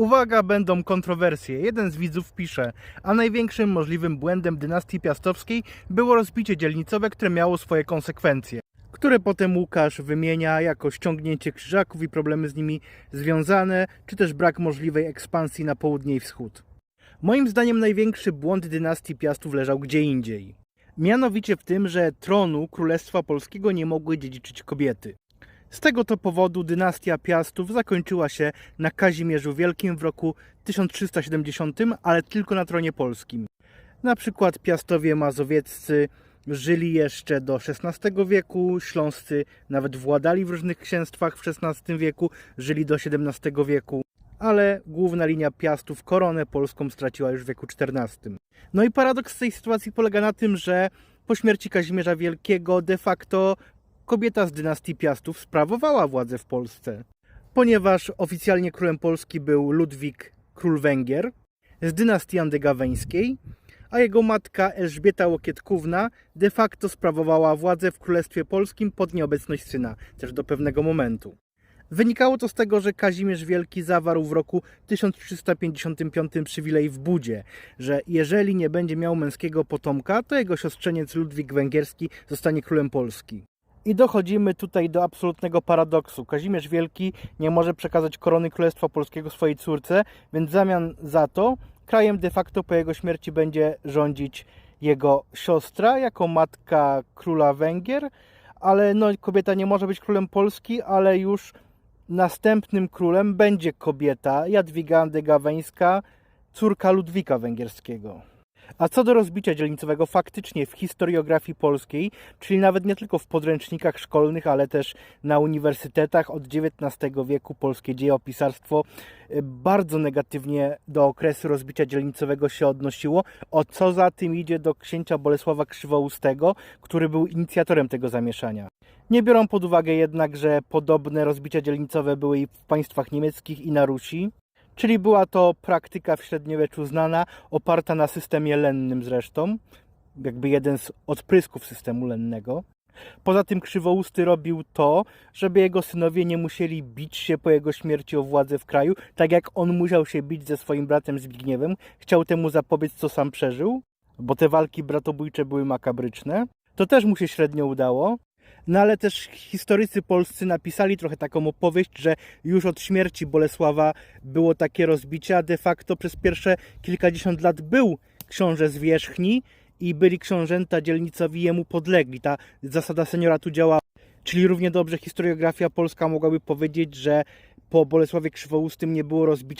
Uwaga, będą kontrowersje. Jeden z widzów pisze, a największym możliwym błędem dynastii piastowskiej było rozbicie dzielnicowe, które miało swoje konsekwencje. Które potem Łukasz wymienia jako ściągnięcie krzyżaków i problemy z nimi związane, czy też brak możliwej ekspansji na południe i wschód. Moim zdaniem największy błąd dynastii Piastów leżał gdzie indziej. Mianowicie w tym, że tronu Królestwa Polskiego nie mogły dziedziczyć kobiety. Z tego to powodu dynastia Piastów zakończyła się na Kazimierzu Wielkim w roku 1370, ale tylko na tronie polskim. Na przykład Piastowie Mazowieccy żyli jeszcze do XVI wieku, Śląscy nawet władali w różnych księstwach w XVI wieku, żyli do XVII wieku, ale główna linia Piastów koronę polską straciła już w wieku XIV. No i paradoks tej sytuacji polega na tym, że po śmierci Kazimierza Wielkiego de facto kobieta z dynastii Piastów sprawowała władzę w Polsce, ponieważ oficjalnie królem Polski był Ludwik, król Węgier, z dynastii andegaweńskiej, a jego matka Elżbieta Łokietkówna de facto sprawowała władzę w Królestwie Polskim pod nieobecność syna, też do pewnego momentu. Wynikało to z tego, że Kazimierz Wielki zawarł w roku 1355 przywilej w Budzie, że jeżeli nie będzie miał męskiego potomka, to jego siostrzeniec Ludwik Węgierski zostanie królem Polski. I dochodzimy tutaj do absolutnego paradoksu. Kazimierz Wielki nie może przekazać korony Królestwa Polskiego swojej córce, więc w zamian za to krajem de facto po jego śmierci będzie rządzić jego siostra jako matka króla Węgier, ale no, kobieta nie może być królem Polski, ale już następnym królem będzie kobieta Jadwiga Andegaweńska, córka Ludwika Węgierskiego. A co do rozbicia dzielnicowego, faktycznie w historiografii polskiej, czyli nawet nie tylko w podręcznikach szkolnych, ale też na uniwersytetach od XIX wieku polskie dziejopisarstwo y, bardzo negatywnie do okresu rozbicia dzielnicowego się odnosiło, o co za tym idzie do księcia Bolesława Krzywoustego, który był inicjatorem tego zamieszania. Nie biorą pod uwagę jednak, że podobne rozbicia dzielnicowe były i w państwach niemieckich i na Rusi, czyli była to praktyka w średniowieczu znana, oparta na systemie lennym zresztą, jakby jeden z odprysków systemu lennego. Poza tym Krzywousty robił to, żeby jego synowie nie musieli bić się po jego śmierci o władzę w kraju, tak jak on musiał się bić ze swoim bratem Zbigniewem. Chciał temu zapobiec, co sam przeżył, bo te walki bratobójcze były makabryczne. To też mu się średnio udało. No ale też historycy polscy napisali trochę taką opowieść, że już od śmierci Bolesława było takie rozbicie, a de facto przez pierwsze kilkadziesiąt lat był książę z wierzchni i byli książęta dzielnicowi jemu podlegli. Ta zasada seniora tu działała. Czyli równie dobrze historiografia polska mogłaby powiedzieć, że po Bolesławie Krzywoustym nie było rozbicia